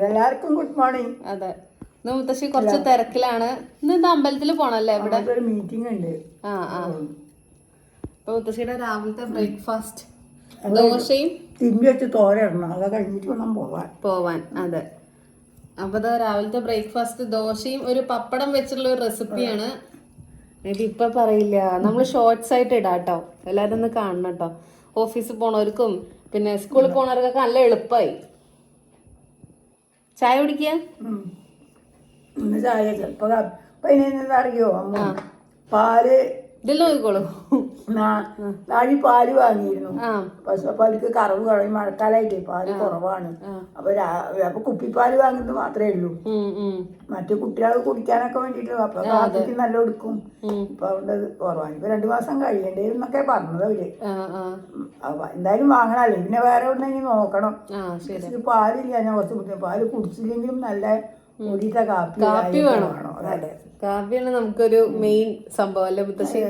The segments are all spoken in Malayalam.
എല്ലാവർക്കും ഗുഡ് മോർണിംഗ് അതെ. ഇന്ന് മുത്തശ്ശി കുറച്ച് തിരക്കിലാണ്. ഇന്ന് അമ്പലത്തിൽ പോണല്ലേ ഇവിടെ? ഒരു മീറ്റിംഗ് ഉണ്ട്. ആ ആ. അപ്പൊ മുത്തശ്ശിയുടെ രാവിലത്തെ ബ്രേക്ക്ഫാസ്റ്റ് ദോശയും തിരുമ്പി വെച്ച് തോരണം അത് കഴിഞ്ഞിട്ട് വേണം പോവാൻ. പോവാൻ അതെ. അപ്പൊ രാവിലത്തെ ബ്രേക്ക്ഫാസ്റ്റ് ദോശയും ഒരു പപ്പടം വെച്ചിട്ടുള്ള ഒരു റെസിപ്പിയാണ് ഇത് ഇപ്പൊ പറയില്ല. നമ്മൾ ഷോർട്സ് ആയിട്ട് ഇടാം കേട്ടോ എല്ലാരും ഒന്ന് കാണണം കേട്ടോ ഓഫീസിൽ പോണവർക്കും പിന്നെ സ്കൂളിൽ പോണവർക്കൊക്കെ നല്ല എളുപ്പമായി ചായ കുടിക്കുക. ഇന്ന് ചായ ചിലപ്പോ ഇപ്പൊ ഇനി എന്താ അറിയോ? അമ്മ പാൽ ഇതിൽ നോക്കിക്കോളൂ. നാഴി പാൽ വാങ്ങിയിരുന്നു. അതിക്ക് കറവ് കളയും. മഴക്കാലായിട്ടേ പാൽ കുറവാണ്. അപ്പൊ അപ്പൊ കുപ്പിപ്പാൽ വാങ്ങുന്നത് മാത്രമേ ഉള്ളൂ. മറ്റു കുട്ടികൾ കുടിക്കാനൊക്കെ വേണ്ടിട്ട് അപ്പൊ കാപ്പിക്ക് നല്ല എടുക്കും ഉം. ഇപ്പൊ അതുകൊണ്ട് കുറവാണ്. ഇപ്പൊ രണ്ടു മാസം കഴിയണ്ടേ എന്നൊക്കെ പറഞ്ഞത് അവർ. എന്തായാലും വാങ്ങണല്ലേ പിന്നെ വേറെ എവിടെന്നെങ്കിൽ നോക്കണം. പാലില്ല. ഞാൻ കുറച്ച് ബുദ്ധിമുട്ട് പാൽ കുടിച്ചില്ലെങ്കിലും നല്ല ഒരിത്തെ കാപ്പി കാപ്പി വേണം. കാപ്പിയാണ് നമുക്കൊരു മെയിൻ സംഭവം. അല്ലേ മുത്തശ്ശി?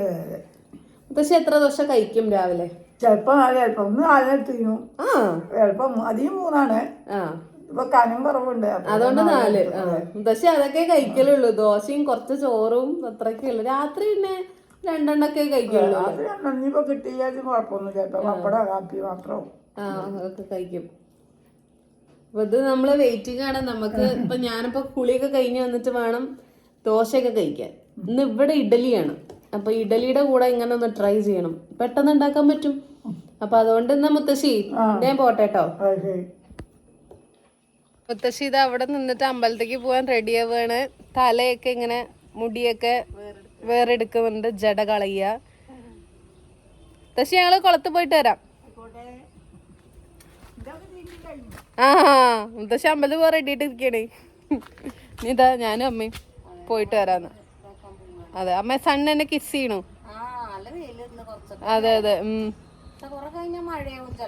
മുത്തശ്ശി എത്ര ദോശ കഴിക്കും രാവിലെ? ചിലപ്പോ നാല് ചിലപ്പോ ഒന്ന് നാലെടുത്തിരുന്നു ആ. ചിലപ്പോ അധികം മൂന്നാണ്. ഇപ്പൊ കനം കുറവുണ്ട്. അതുകൊണ്ട് നാല് പക്ഷെ അതൊക്കെ കഴിക്കലുള്ളൂ. ദോശയും കുറച്ച് ചോറും അത്രയൊക്കെ ഉള്ളു. രാത്രി പിന്നെ രണ്ടെണ്ണൊക്കെ കഴിക്കുള്ളൂ. അത് ഇനിയിപ്പോ കിട്ടിയാലും കുഴപ്പമൊന്നുമില്ല. ഇപ്പൊ പപ്പട കാപ്പി മാത്രം. ആ അതൊക്കെ കഴിക്കും. അപ്പൊ ഇത് നമ്മൾ വെയിറ്റിംഗ് ആണ്. നമുക്ക് ഇപ്പൊ ഞാനിപ്പോ കുളിയൊക്കെ കഴിഞ്ഞ് വന്നിട്ട് വേണം ദോശയൊക്കെ കഴിക്കാൻ. ഇന്ന് ഇവിടെ ഇഡലിയാണ് അപ്പൊ ഇഡലിയുടെ കൂടെ ഇങ്ങനെ ഒന്ന് ട്രൈ ചെയ്യണം. പെട്ടെന്ന് ഉണ്ടാക്കാൻ പറ്റും. അപ്പൊ അതുകൊണ്ട് എന്നാ മുത്തശ്ശി ഞാൻ പോട്ടെ കേട്ടോ അത് മുത്തശ്ശി ഇത് അവിടെ നിന്നിട്ട് അമ്പലത്തേക്ക് പോവാൻ റെഡി ആവുകയാണ് തലയൊക്കെ ഇങ്ങനെ മുടിയൊക്കെ വേറെടുക്കുന്നുണ്ട്. ജട കളയ മുത്തശ്ശി ഞങ്ങൾ കുളത്ത് പോയിട്ട് വരാം. ആ മുത്തശ്ശി അമ്പലത്തിൽ പോകാൻ റെഡി ആയിട്ട് ഇരിക്കണേ ഇതാ ഞാനും അമ്മയും പോയിട്ട് വരാന്ന്. അതെ അമ്മ സണ്ണ് എന്നെ കിസ് ചെയ്യണു. അതെ അതെ ഉം.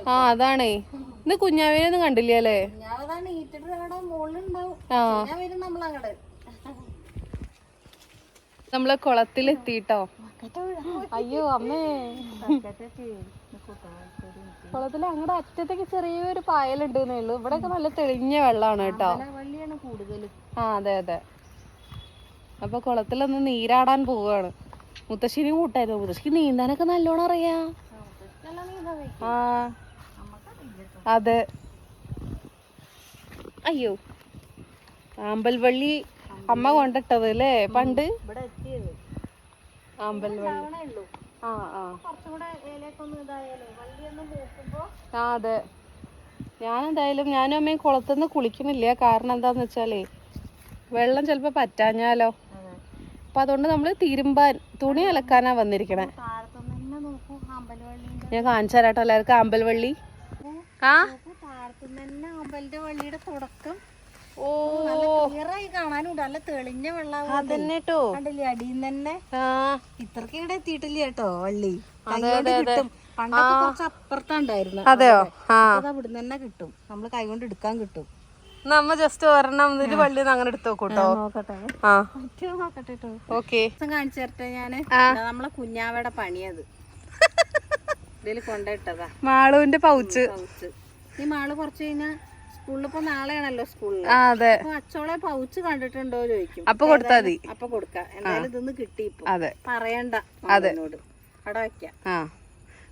ആ അതാണേ. ഇന്ന് കുഞ്ഞാവിനൊന്നും കണ്ടില്ല അല്ലേ? ആ. നമ്മൾ കുളത്തിലെത്തിട്ടോ. അയ്യോ അമ്മേ. കുളത്തിൽ അങ്ങടെ അറ്റത്തേക്ക് ചെറിയൊരു പായലുണ്ട് ഇവിടെ ഇവിടെയൊക്കെ നല്ല തെളിഞ്ഞ വെള്ളമാണ് കേട്ടോ. ആ അതെ അതെ. അപ്പൊ കുളത്തിലൊന്ന് നീരാടാൻ പോവാണ് മുത്തശ്ശിനെ കൂട്ടായിരുന്നു. മുത്തശ്ശിക്ക് നീന്താനൊക്കെ നല്ലോണം അറിയാ. ആ അതെ. അയ്യോ. ആമ്പൽവള്ളി അമ്മ കൊണ്ടിട്ടത് അല്ലേ? പണ്ട്? ആമ്പൽവള്ളി. ആ ആ. അതെ. ഞാൻ എന്തായാലും ഞാനും അമ്മയും കുളത്തുനിന്ന് കുളിക്കുന്നില്ല. കാരണം എന്താന്ന് വെച്ചാലേ വെള്ളം ചിലപ്പോ പറ്റാഞ്ഞാലോ? അപ്പൊ അതുകൊണ്ട് നമ്മൾ തിരുമ്പാൻ തുണി അലക്കാനാ വന്നിരിക്കണേ. ഞാൻ കാണിച്ചു തരാട്ടോ എല്ലാവർക്കും അമ്പൽവള്ളി ആ? അമ്പലത്തെ വള്ളിയുടെ തുടക്കം. ഓ. ക്ലിയറായി കാണാനും നല്ല തെളിഞ്ഞ വെള്ളം അതന്നെ ട്ടോ. കണ്ടില്ലേ അടിയിൽ തന്നെ? ആ. ഇത്രക്ക് ഇവിടെ എത്തിയിട്ടില്ല കേട്ടോ വള്ളി. കൈകൊണ്ട് കിട്ടും. പണ്ടൊക്കെ കുറച്ച് അപ്പുറത്തുണ്ടായിരുന്നു അതെയോ? അത് അവിടുന്ന് തന്നെ കിട്ടും. നമ്മൾ കൈകൊണ്ട് എടുക്കാൻ കിട്ടും. നമ്മ ജസ്റ്റ് വരണം ഇതിൽ വള്ളി അങ്ങനെ എടുത്തു നോക്കൂട്ടോ. ഓക്കെ. കാണിച്ചു തരട്ടെ ഞാൻ? നമ്മളെ കുഞ്ഞാവയുടെ പണിയത്. ഇതിൽ കൊണ്ടിട്ടതാ മാളുവിന്റെ പൗച്ച്. ഈ മാൾ കുറച്ച് കഴിഞ്ഞാ സ്കൂളിലിപ്പോ നാളെയാണല്ലോ സ്കൂളിൽ അതെ. അപ്പൊ അച്ചോളെ പൗച്ച് കണ്ടിട്ടുണ്ടോ ചോദിക്കും. അപ്പൊ കൊടുത്താ മതി. അപ്പൊ കൊടുക്കാം. എന്തായാലും ഇതൊന്ന് കിട്ടി അതെ. പറയണ്ട അതെ. അവിടെ വെക്കാം. ആ.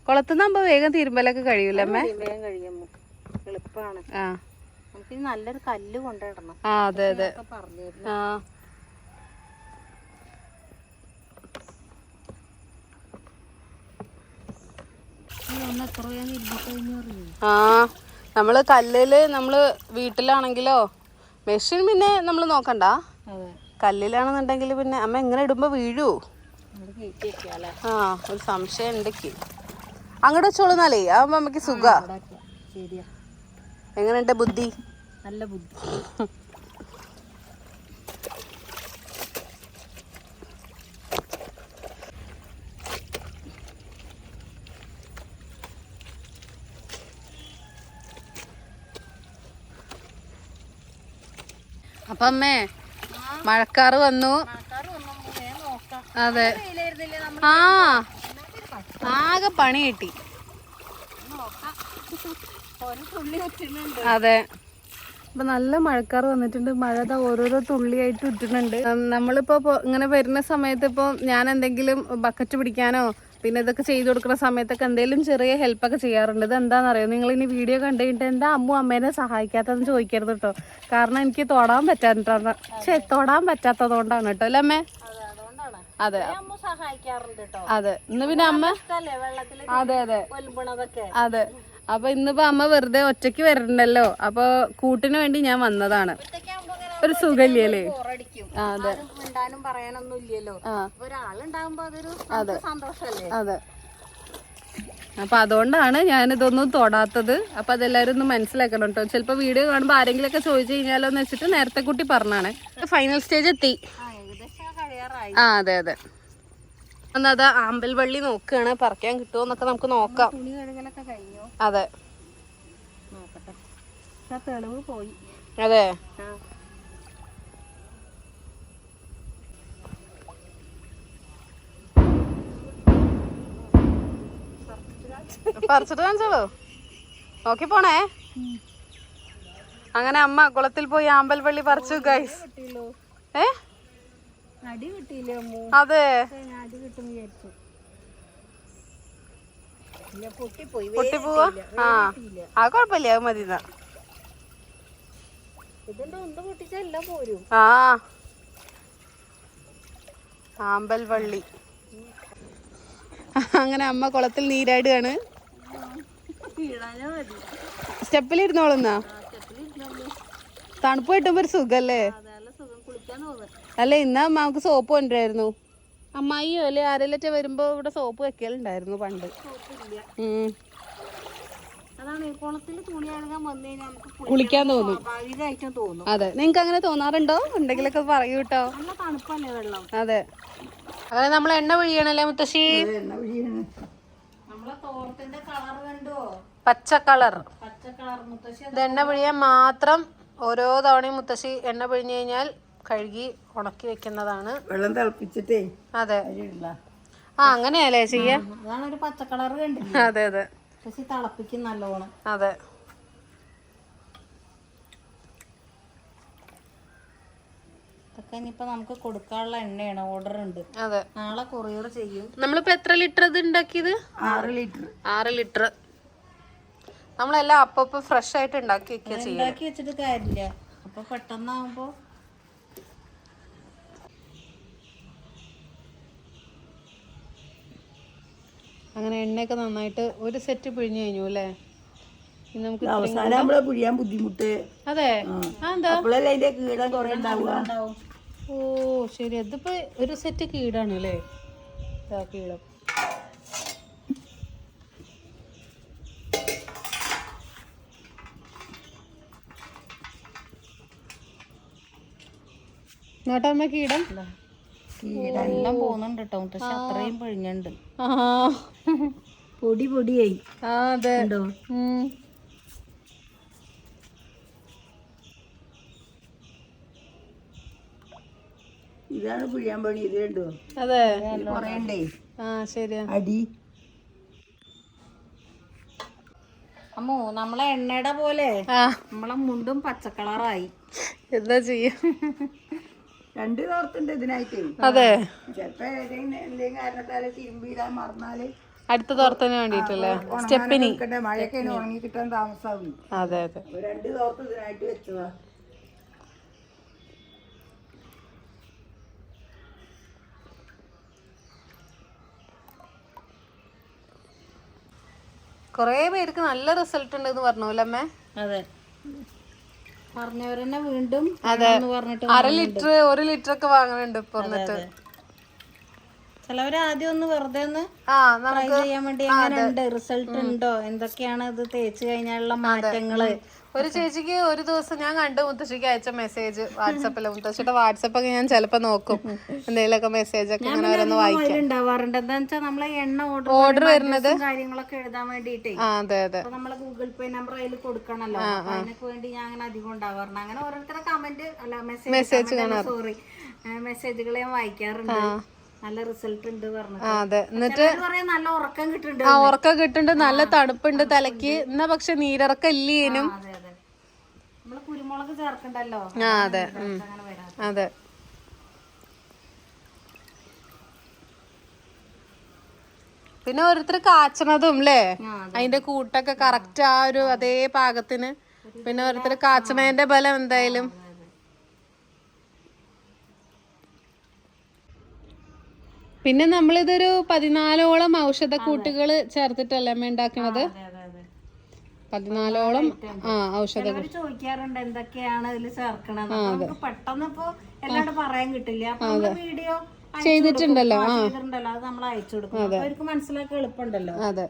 കുളത്തുനിന്നാകുമ്പോ വേഗം തിരുമ്പലൊക്കെ കഴിയൂലമ്മേ വേഗം കഴിയുമ്പോ എളുപ്പമാണ് ആ. നമുക്ക് നല്ലൊരു കല്ല് കൊണ്ടിടണം ആ അതെ അതെ. ആ. ആ നമ്മൾ കല്ലിൽ നമ്മൾ വീട്ടിലാണെങ്കിലോ മെഷീൻ പിന്നെ നമ്മൾ നോക്കണ്ട. കല്ലിലാണെന്നുണ്ടെങ്കിൽ പിന്നെ അമ്മ എങ്ങനെ ഇടുമ്പോ വീഴൂ. ആ ഒരു സംശയം ഉണ്ടെക്ക് അങ്ങോട്ട് വെച്ചോളുന്നാലേ ആവുമ്പോ അമ്മയ്ക്ക് സുഖ. എങ്ങനെയുണ്ട് ബുദ്ധി? നല്ല ബുദ്ധി. അപ്പൊ അമ്മേ മഴക്കാറ് വന്നു. അതെ. ആ. ആകെ പണി കിട്ടി. അതെ. അപ്പൊ നല്ല മഴക്കാർ വന്നിട്ടുണ്ട്. മഴ ഇതാ ഓരോരോ തുള്ളിയായിട്ട് ഇട്ടിട്ടുണ്ട് നമ്മളിപ്പോൾ നമ്മളിപ്പോ ഇങ്ങനെ വരുന്ന സമയത്ത് ഇപ്പൊ ഞാൻ എന്തെങ്കിലും ബക്കറ്റ് പിടിക്കാനോ പിന്നെ ഇതൊക്കെ ചെയ്തു കൊടുക്കുന്ന സമയത്തൊക്കെ എന്തെങ്കിലും ചെറിയ ഹെൽപ്പൊക്കെ ചെയ്യാറുണ്ട്. ഇത് എന്താണെന്നറിയോ നിങ്ങൾ ഇനി വീഡിയോ കണ്ടു കഴിഞ്ഞിട്ട് എന്താ അമ്മു അമ്മേനെ സഹായിക്കാത്തതെന്ന് ചോദിക്കരുത് കേട്ടോ. കാരണം എനിക്ക് തൊടാൻ പറ്റാത്തതാണ് പക്ഷേ തൊടാൻ പറ്റാത്തതുകൊണ്ടാണ് കേട്ടോ അല്ലേ അമ്മേ? അതെ. അതെ ഇന്ന് പിന്നെ അമ്മ അതെ അതെ. അതെ. അപ്പൊ ഇന്നിപ്പോ അമ്മ വെറുതെ ഒറ്റയ്ക്ക് വരണ്ടല്ലോ. അപ്പൊ കൂട്ടിന് വേണ്ടി ഞാൻ വന്നതാണ്. ഒരു സുഖല്ലേ ആ, അതെ. ആരും മിണ്ടാനും പറയാനൊന്നും ഇല്ലല്ലോ. ഒരാളുണ്ടാകുമ്പോ അതൊരു സന്തോഷല്ലേ അതെ. അപ്പൊ അതുകൊണ്ടാണ് ഞാനിതൊന്നും തൊടാത്തത്. അപ്പൊ അതെല്ലാരും ഒന്ന് മനസ്സിലാക്കണം കേട്ടോ ചിലപ്പോ വീഡിയോ കാണുമ്പോ ആരെങ്കിലും ഒക്കെ ചോദിച്ചു കഴിഞ്ഞാലോ എന്ന് വെച്ചിട്ട് നേരത്തെ കുട്ടി പറഞ്ഞാണ്. ഫൈനൽ സ്റ്റേജ് എത്തി. ആ അതെ അതെ. ഒന്നത് ആമ്പൽവള്ളി നോക്കുകയാണ് പറക്കാൻ കിട്ടുമോ എന്നൊക്കെ നമുക്ക് നോക്കാം. അതെ. നോക്കട്ടെ. തെളിവ് പോയി. അതെ. പറിച്ചിട്ട് കാണിച്ചോളൂ. നോക്കി പോണേ. അങ്ങനെ അമ്മ കുളത്തിൽ പോയി ആമ്പൽവള്ളി പറിച്ചു ഗൈസ് ഏ? അടി കിട്ടിയില്ലേ അതെ. അടി കിട്ടും വിചാരിച്ചു. ഇല്ല പൊട്ടിപ്പോയി പൊട്ടി പോവാ? ആ. ആ കുഴപ്പമില്ല അത് മതി ആ. ആമ്പൽവള്ളി. അങ്ങനെ അമ്മ കുളത്തിൽ നീരാടുകയാണ്. സ്റ്റെപ്പിലിരുന്നോളുന്നാ? തണുപ്പ് കിട്ടുമ്പോ ഒരു സുഖല്ലേ? അല്ല ഇന്നാ നമുക്ക് സോപ്പ് കൊണ്ടുവരായിരുന്നു. അമ്മായിയോ അല്ലെ ആരെല്ലാം വരുമ്പോ ഇവിടെ സോപ്പ് വെക്കലുണ്ടായിരുന്നു പണ്ട്. കുളിക്കാൻ തോന്നും. അതെ. നിങ്ങക്ക് അങ്ങനെ തോന്നാറുണ്ടോ? ഉണ്ടെങ്കിലൊക്കെ പറയൂ കേട്ടോ അതെ. അതെ നമ്മൾ എണ്ണ പിഴിയണല്ലേ മുത്തശ്ശി? നമ്മളെ തോർത്തിന്റെ കളർ കണ്ടോ? പച്ച കളർ. പച്ച കളർ മുത്തശ്ശി. ഇത് എണ്ണ പിഴിയാൻ മാത്രം ഓരോ തവണയും മുത്തശ്ശി എണ്ണ പിഴിഞ്ഞു കഴിഞ്ഞാൽ കഴുകി ഉണക്കി വെക്കുന്നതാണ്. വെള്ളം തിളപ്പിച്ചിട്ടേ അതെ. ആ അങ്ങനെയല്ലേ ചെയ്യാ? അതാണ് ഒരു പച്ച കളർ കണ്ടില്ലേ? അതെ അതെ. തിളപ്പിക്കും നല്ലോണം. അതെ. ഇതൊക്കെ ഇനിയിപ്പോ നമുക്ക് കൊടുക്കാനുള്ള എണ്ണയാണ്. ഓർഡർ ഉണ്ട്. അതെ. നാളെ കൊറിയർ ചെയ്യും. നമ്മളിപ്പോ എത്ര ലിറ്റർ ഇത് ഉണ്ടാക്കിയത് ആറ് ലിറ്റർ. ആറ് ലിറ്റർ. നമ്മളെല്ലാം അപ്പൊ ഫ്രഷ് ആയിട്ട് ഉണ്ടാക്കി വെക്കുക ഉണ്ടാക്കി വെച്ചിട്ട് കാര്യമില്ല അപ്പൊ പെട്ടെന്നാവുമ്പോ അങ്ങനെ എണ്ണയൊക്കെ നന്നായിട്ട് ഒരു സെറ്റ് പിഴിഞ്ഞു കഴിഞ്ഞു അല്ലേ? ഇനി നമുക്ക് അവസാനം നമ്മളെ പിഴിയാൻ ബുദ്ധിമുട്ട്. അതെ. അപ്പോഴല്ലേ അതിന്റെ കീടം കുറെ ഓ ശരി. അതിപ്പോ ഒരു സെറ്റ് കീടാണ് അല്ലേ? ഇതാ കീടം. നോട്ടമ്മ കീടം? എല്ലാം പോകുന്നുണ്ട് കേട്ടോ പക്ഷെ അത്രയും പിഴിഞ്ഞുണ്ട് ആ. പൊടി പൊടിയായി. ഉണ്ടോ? ഇതാണ് പിഴിയാൻ പണി ഇത് കണ്ടോ? അതെ. കുറയണ്ടേ ആ ശരിയാ. അടി. അമ്മോ നമ്മളെ എണ്ണയുടെ പോലെ. ആ. നമ്മളെ മുണ്ടും പച്ചക്കളറായി. എന്താ ചെയ്യാ? രണ്ട് തോർത്തുണ്ട് ഇതിനായിട്ട്. അതെ. ചിലപ്പോ എന്തെങ്കിലും കാരണത്താൽ തിരുമ്പിടാൻ മറന്നാൽ അടുത്ത തോർത്തിന് വേണ്ടിട്ടല്ലേ സ്റ്റെപ്പിനി. മഴയൊക്കെ ഉണങ്ങി കിട്ടാൻ താമസമാവും അതെ അതെ. രണ്ട് തോർത്ത് ഇതിനായിട്ട് വെച്ചതാ. കൊറേ പേർക്ക് നല്ല റിസൾട്ട് ഉണ്ട് എന്ന് പറഞ്ഞു അല്ലേ അമ്മേ? അതെ. പറഞ്ഞവരെന്നെ വീണ്ടും അര ലിറ്റർ ഒരു ലിറ്റർ ഒക്കെ വാങ്ങുന്നുണ്ട് ഇപ്പൊ എന്നിട്ട് ചിലവര് ആദ്യം ഒന്ന് വെറുതെ ഒന്ന് ട്രൈ ചെയ്യാൻ വേണ്ടി എങ്ങനെയുണ്ട്? റിസൾട്ട് ഉണ്ടോ? എന്തൊക്കെയാണ് ഇത് തേച്ച് കഴിഞ്ഞാലുള്ള മാറ്റങ്ങൾ? ഒരു ചേച്ചിക്ക് ഒരു ദിവസം ഞാൻ കണ്ടു മുത്തശ്ശിക്ക് അയച്ച മെസ്സേജ് വാട്സപ്പിൽ മുത്തശ്ശിയുടെ വാട്സപ്പ് ഒക്കെ ഞാൻ ചിലപ്പോ നോക്കും. എന്തെങ്കിലുമൊക്കെ മെസ്സേജ് ഒക്കെ ഇങ്ങനെ ഓരോന്ന് വായിക്കും. ഓർഡർ വരുന്നത് കാര്യങ്ങളൊക്കെ എഴുതാൻ വേണ്ടിയിട്ടേ ആ അതെ അതെ. നമ്മളെ ഗൂഗിൾ പേ നമ്പർ അതിൽ കൊടുക്കണല്ലോ. അതിനൊക്കെ വേണ്ടി ഞാൻ അങ്ങനെ അധികം ഉണ്ടാവാറുണ്ട്. അങ്ങനെ ഓരോരുത്തരുടെ കമന്റ് അല്ല മെസ്സേജ് സോറി മെസ്സേജുകളെ ഞാൻ വായിക്കാറുണ്ട്. നല്ല റിസൾട്ട് ഉണ്ട് പറഞ്ഞു ആ അതെ. എന്നിട്ട് നല്ല ഉറക്കം കിട്ടുന്നുണ്ട് ആ ഉറക്കം കിട്ടുന്നുണ്ട് നല്ല തണുപ്പുണ്ട്. തലക്ക് എന്നാ പക്ഷെ നീരിറക്കം ഇല്ലേനും അതെ നമ്മൾ കുരുമുളക് ചേർക്കണ്ടല്ലോ? ആ അതെ. പിന്നെ ഓരോരുത്തർ കാച്ചണതും അല്ലേ അതിന്റെ കൂട്ടൊക്കെ കറക്റ്റ് ആ ഒരു അതേ പാകത്തിന്. പിന്നെ ഓരോരുത്തർ കാച്ചണതിന്റെ ബലം എന്തായാലും. പിന്നെ നമ്മളിതൊരു പതിനാലോളം ഔഷധ കൂട്ടുകൾ ചേർത്തിട്ടല്ലേ അമ്മ ഉണ്ടാക്കണത്? പതിനാലോളം ആ ഔഷധ ചോദിക്കാറുണ്ട് എന്തൊക്കെയാണ് ഇതിൽ ചേർക്കണത്. നമുക്ക് പെട്ടെന്ന് ഇപ്പൊ എല്ലാവരും പറയാൻ കിട്ടില്ല. അപ്പൊ വീഡിയോ ചെയ്തിട്ടുണ്ടല്ലോ ചെയ്തിട്ടുണ്ടല്ലോ. അത് നമ്മൾ അയച്ചു കൊടുക്കും. അവർക്ക് മനസ്സിലാക്കാൻ എളുപ്പമുണ്ടല്ലോ. അതെ.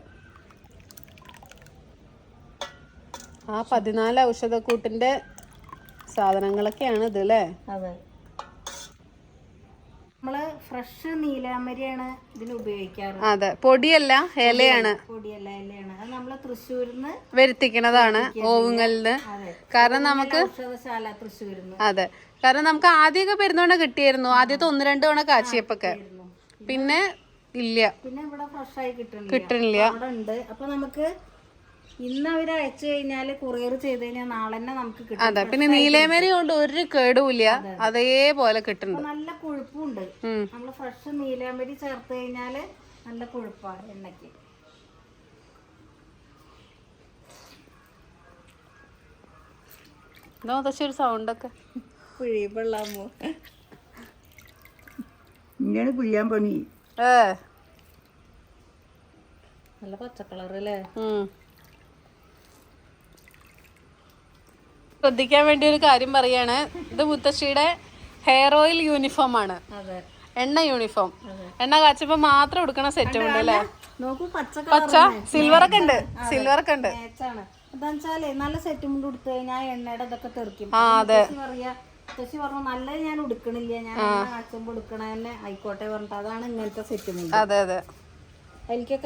ആ പതിനാല് ഔഷധക്കൂട്ടിന്റെ സാധനങ്ങളൊക്കെയാണ് ഇത് അല്ലേ അതെ. നമ്മൾ ഫ്രഷ് നീലാമരിയാണ് ഇതിന് ഉപയോഗിക്കാറ്. അതെ പൊടിയല്ല ഇലയാണ്. പൊടിയല്ല ഇലയാണ്. അത് നമ്മൾ തൃശ്ശൂരിന്ന് വരുത്തിക്കണതാണ് ഓവുങ്ങളിൽ കാരണം നമുക്ക് ഔഷധശാല തൃശ്ശൂരിന്ന്. അതെ കാരണം നമുക്ക് ആദ്യമൊക്കെ പെരുന്നോണ കിട്ടിയായിരുന്നു. ആദ്യത്തെ ഒന്ന് രണ്ട് തവണ കാച്ചിയപ്പൊക്കെ. പിന്നെ ഇല്ല. പിന്നെ ഇവിടെ ഫ്രഷ് ആയി കിട്ടുന്നില്ല. കിട്ടണില്ല അവിടെ ഉണ്ട് അപ്പൊ നമുക്ക് ഇന്ന് അവർ അയച്ചു കഴിഞ്ഞാൽ കൊറിയർ ചെയ്ത് കഴിഞ്ഞാൽ നാളെ തന്നെ നമുക്ക് കിട്ടും. അതെ പിന്നെ നീലേമേരി കൊണ്ട് ഒരു കേടുമില്ല. അതേപോലെ കിട്ടുന്നുണ്ട്. നല്ല കൊഴുപ്പുണ്ട്. നമ്മൾ ഫ്രഷ് നീലേമേരി ചേർത്ത് കഴിഞ്ഞാൽ നല്ല കൊഴുപ്പാണ് എണ്ണയ്ക്ക്. എന്താ പക്ഷെ ഒരു സൗണ്ടൊക്കെ ഇങ്ങനെയാണ് പിഴിയാൻ പണി. ഏ. നല്ല പച്ചക്കളർ അല്ലേ ശ്രദ്ധിക്കാൻ വേണ്ടി ഒരു കാര്യം പറയാണ്. ഇത് മുത്തശ്ശിയുടെ ഹെയർ ഓയിൽ യൂണിഫോം ആണ്. എണ്ണ യൂണിഫോം എണ്ണ കാച്ചപ്പോ മാത്രം എടുക്കണ സെറ്റ് ഉണ്ട് അല്ലേ പച്ച സിൽവർ ഒക്കെ ഉണ്ട്. സിൽവർ ഒക്കെ ഉണ്ട്. വെച്ചാലേ നല്ല സെറ്റ് മുണ്ട് കൊടുത്തു കഴിഞ്ഞാൽ എണ്ണയുടെ ഇതൊക്കെ തെറിക്കും. മുത്തശ്ശി പറഞ്ഞു നല്ലത് ഞാൻ ഉടുക്കണില്ല. ഞാൻ എണ്ണ കാച്ചുമ്പോ ഉടുക്കണ തന്നെ ആയിക്കോട്ടെ പറഞ്ഞിട്ട് അതാണ് ഇങ്ങനത്തെ സെറ്റ് മുണ്ട് അതെ അതെ.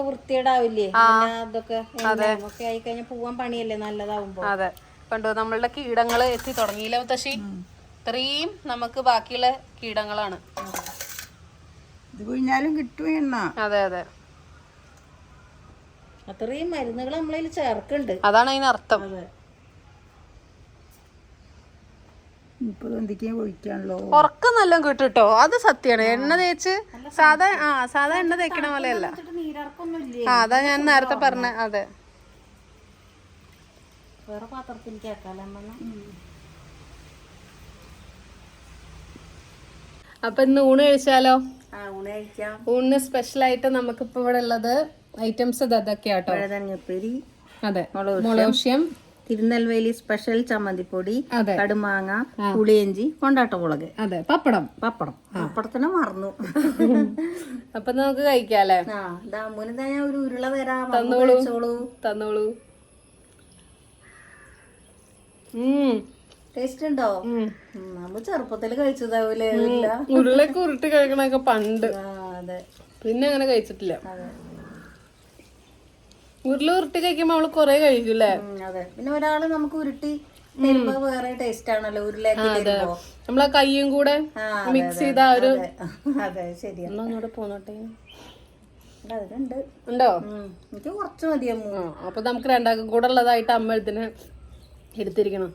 വൃത്തിയേടാവില്ലേ അതൊക്കെ ഒക്കെ ആയി കഴിഞ്ഞാൽ പോവാൻ പണിയല്ലേ നല്ലതാവുമ്പോ? അതെ. കണ്ടോ നമ്മളുടെ കീടങ്ങൾ എത്തി തുടങ്ങിയില്ല മുത്തശ്ശി? ഇത്രയും നമുക്ക് ബാക്കിയുള്ള കീടങ്ങളാണ്. ഇത് കിട്ടും അതെ അതെ. അത്രയും മരുന്നുകൾ നമ്മളതിൽ ചേർക്കുന്നുണ്ട്. അതാണ് അതിനർത്ഥം ഉറക്കം നല്ലോണം കിട്ടും അത് സത്യാണ്. എണ്ണ തേച്ച് സാധാ ആ സാധാ എണ്ണ തേക്കണ പോലെയല്ല. ആ അതാ ഞാൻ നേരത്തെ പറഞ്ഞ അതെ. വേറെ പാത്രത്തിൽ കേക്കാലോ അമ്മ അപ്പൊ ഇന്ന് ഊണ് കഴിച്ചാലോ? ആ ഊണ് കഴിക്കാം. ഊണിന് സ്പെഷ്യൽ ആയിട്ട് നമുക്കിപ്പോ ഇവിടെ ഉള്ളത് ഐറ്റംസ് ഇത് അതൊക്കെയാട്ടോ. പഴതങ്ങപ്പേരി അതെ മുളകുശ്യം തിരുനെൽവേലി സ്പെഷ്യൽ ചമ്മന്തിപ്പൊടി അതെ. കടുമാങ്ങ പുളിയഞ്ചി കൊണ്ടാട്ടമുളക് അതെ പപ്പടം. പപ്പടം. പപ്പടത്തിനെ മറന്നു. അപ്പൊ നമുക്ക് കഴിക്കാല്ലേ? ആ ദാമുന് ഞാൻ ഒരു ഉരുള തരാം. തന്നോളൂ. തന്നോളൂ. ടേസ്റ്റ് ഉണ്ടോ നമ്മ ചെറുപ്പത്തിൽ കഴിച്ചതാവൂലേ? ഇല്ല. ഉരുളൊക്കെ ഉരുട്ടി കഴിക്കണൊക്കെ പണ്ട്. പിന്നെ അങ്ങനെ കഴിച്ചിട്ടില്ല. ഉരുള ഉരുട്ടി കഴിക്കുമ്പോ അവൾ കൊറേ കഴിക്കൂലേ അതെ. പിന്നെ ഒരാൾ നമുക്ക് ഉരുട്ടി വേറെ ടേസ്റ്റ് ആണല്ലോ ഉരുളയാക്കി നമ്മളെ കയ്യും കൂടെ മിക്സ് ചെയ്ത ഒരു അതെ. ശരിയാ. പോന്നോട്ടെ. ഉണ്ടോ? എനിക്ക് കുറച്ച് മതിയമ്മു. അപ്പൊ നമുക്ക് രണ്ടാക്കും കൂടെ ഉള്ളതായിട്ട് അമ്മ ഇതിന് എടുത്തിരിക്കണം.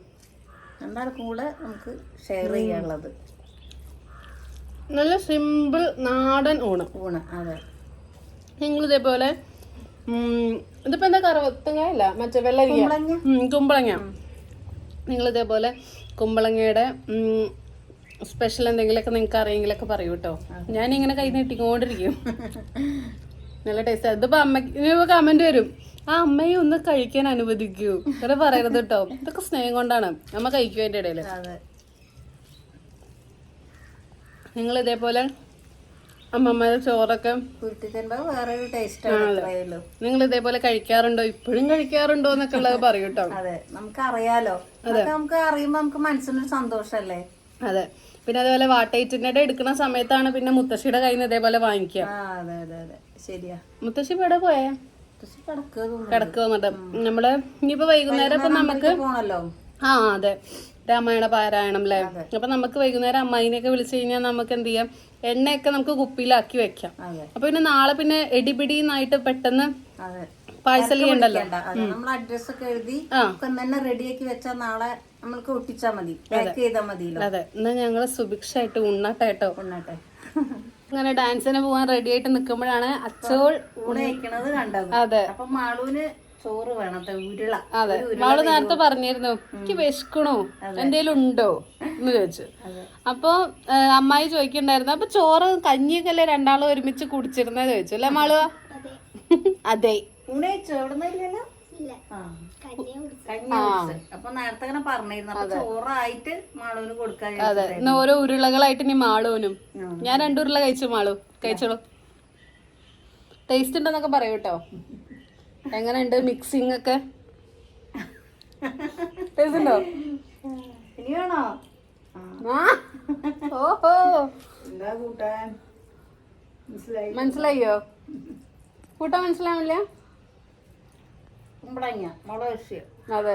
എന്താണ് കൂടെ നമുക്ക് ഷെയർ ചെയ്യാനുള്ളത്. നല്ല സിമ്പിൾ നാടൻ ഊണ്. ഊണ് അതെ. നിങ്ങൾ ഇതേപോലെ ഇതിപ്പോ എന്താ കറുവത്തങ്ങ അല്ല മറ്റേ വെള്ളരിക്ക. കുമ്പളങ്ങ. നിങ്ങൾ ഇതേപോലെ കുമ്പളങ്ങയുടെ സ്പെഷ്യൽ എന്തെങ്കിലുമൊക്കെ നിങ്ങൾക്ക് അറിയെങ്കിലൊക്കെ പറയൂ കേട്ടോ ഞാനിങ്ങനെ കൈ നീട്ടിക്കൊണ്ടിരിക്കും. നല്ല ടേസ്റ്റ് ഇതിപ്പോ അമ്മയ്ക്ക് കമന്റ് വരും. ആ അമ്മയെ ഒന്ന് കഴിക്കാൻ അനുവദിക്കൂ. വേറെ പറയരുത് കേട്ടോ ഇതൊക്കെ സ്നേഹം കൊണ്ടാണ്. അമ്മ കഴിക്കും അതിന്റെ ഇടയിൽ? അതെ. നിങ്ങൾ ഇതേപോലെ അമ്മമ്മയുടെ ചോറൊക്കെ നിങ്ങൾ ഇതേപോലെ കഴിക്കാറുണ്ടോ? ഇപ്പോഴും കഴിക്കാറുണ്ടോ എന്നൊക്കെ ഉള്ളത് പറയൂ കേട്ടോ നമുക്ക് അറിയാലോ നമുക്ക് അറിയുമ്പോ നമുക്ക് മനസ്സിനൊരു സന്തോഷല്ലേ? അതെ. പിന്നെ അതേപോലെ വാട്ടൈറ്റിന്റെ എടുക്കുന്ന സമയത്താണ് പിന്നെ മുത്തശ്ശിയുടെ കയ്യിൽ നിന്ന് ഇതേപോലെ വാങ്ങിക്കുക. ശരിയാ. മുത്തശ്ശി ഇവിടെ പോയേ? കിടക്കുക കിടക്ക് വന്നിട്ട്. നമ്മൾ ഇനിയിപ്പോ വൈകുന്നേരം ഇപ്പൊ നമുക്ക് ആ അതെ. രാമായണ പാരായണം അല്ലേ അപ്പൊ നമുക്ക് വൈകുന്നേരം അമ്മായിനെയൊക്കെ വിളിച്ചു കഴിഞ്ഞാൽ നമുക്ക് എന്ത് ചെയ്യാം? എണ്ണയൊക്കെ നമുക്ക് കുപ്പിയിലാക്കി വെക്കാം. അപ്പൊ പിന്നെ നാളെ പിന്നെ എടിപിടിന്നായിട്ട് പെട്ടെന്ന് പാഴ്സൽ ചെയ്യണ്ടല്ലോ. നമ്മൾ അഡ്രസ് ഒക്കെ എഴുതി തന്നെ റെഡിയാക്കി വെച്ചാൽ നാളെ നമ്മൾക്ക് ഒട്ടിച്ചാ മതി. പാക്ക് ചെയ്താൽ മതി അതെ. എന്നാ ഞങ്ങൾ സുഭിക്ഷായിട്ട് ഉണ്ണാട്ടായിട്ടോ കൊണ്ടാട്ടെ അങ്ങനെ ഡാൻസിന് പോകാൻ റെഡി ആയിട്ട് നിൽക്കുമ്പോഴാണ് അച്ചോൾ ഊണ് കണ്ടത്. അതെ. അപ്പൊ മാളൂന് ചോറ് വേണത്തെ ഉരുള. അതെ. മാൾ നേരത്തെ പറഞ്ഞിരുന്നു എനിക്ക് വിശക്കണോ? എന്തേലും ഉണ്ടോ? എന്ന് ചോദിച്ചു. അപ്പൊ അമ്മായി ചോദിക്കണ്ടായിരുന്നു അപ്പൊ ചോറ് കഞ്ഞിയൊക്കെ അല്ലേ രണ്ടാളും ഒരുമിച്ച് കുടിച്ചിരുന്നേ? ചോദിച്ചു. അല്ലേ മാളു? അതെ. ഊണ് കഴിച്ചോ എവിടെ നിന്നില്ലല്ലോ. അപ്പൊ നേരത്തെ അങ്ങനെ പറഞ്ഞിരുന്നു. അപ്പൊ ചോറായിട്ട് മാളൂന് കൊടുക്കാൻ അതെ. ഇന്ന് ഓരോ ഉരുളകളായിട്ട് ഇനി മാളൂനും. ഞാൻ രണ്ടു ഉരുള കഴിച്ചു മാളു. കഴിച്ചോളൂ. ടേസ്റ്റ് ഉണ്ടെന്നൊക്കെ പറയൂ കേട്ടോ എങ്ങനെയുണ്ട് മിക്സിംഗ് ഒക്കെ? ടേസ്റ്റ് ഉണ്ടോ? ഇനി ഓഹോ. മനസ്സിലായോ. കൂട്ടാൻ മനസ്സിലാവില്ല കുമ്പളങ്ങ മുളക് വിഷയം അതെ.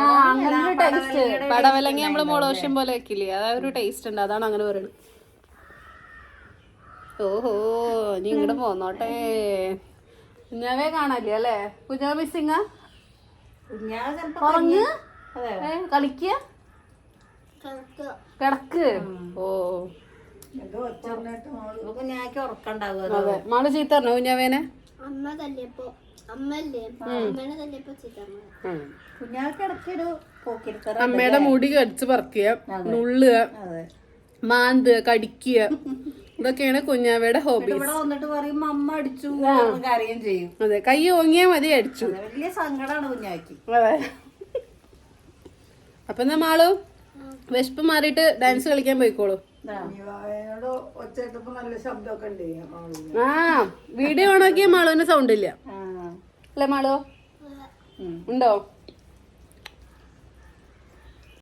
ആ അങ്ങനെ ഒരു ടേസ്റ്റ് പടവലങ്ങി നമ്മൾ മുളകശ്യം പോലെ വെക്കില്ലേ? അതാ ഒരു ടേസ്റ്റ് ഉണ്ട്. അതാണ് അങ്ങനെ പറയുന്നത് ഓഹോ നീ ഇങ്ങോട്ട് പോന്നോട്ടെ. കുഞ്ഞാവേ കാണാല്ലേ അല്ലേ? കുഞ്ഞാവ മിസ്സിങ്ങ ഉറങ്ങ്? കളിക്കുക കിടക്ക്. ഓ. കുഞ്ഞാക്ക് ഉറക്കണ്ടാവുക മാൾ ചീത്ത പറഞ്ഞോ കുഞ്ഞാവേനെ? അമ്മ തല്ലിയപ്പോ അമ്മല്ലേ അമ്മേനെ തല്ലിയപ്പോ ചിത്രമ്മ ഉം. കുഞ്ഞാക്ക് ഇടയ്ക്കൊരു പോക്കിരുത്തറ അമ്മയുടെ മുടി കടിച്ച് പറക്കുക നുള്ളുക മാന്ത് കടിക്കുക. ഇതൊക്കെയാണ് കുഞ്ഞാവയുടെ ഹോബി ഇവിടെ വന്നിട്ട് പറയും അമ്മ അടിച്ചു കാര്യം ചെയ്യും. അതെ. കൈ ഓങ്ങിയാ മതി അടിച്ചു. വലിയ സങ്കടമാണ് കുഞ്ഞാക്ക്. അതെ. അപ്പൊ എന്നാ മാളു വിശപ്പ് മാറിയിട്ട് ഡാൻസ് കളിക്കാൻ പോയിക്കോളൂ. ആ. വീഡിയോ ഓണാക്കിയ മാളുവിന് സൗണ്ട് ഇല്ല. അല്ലേ മാളു? ഉണ്ടോ?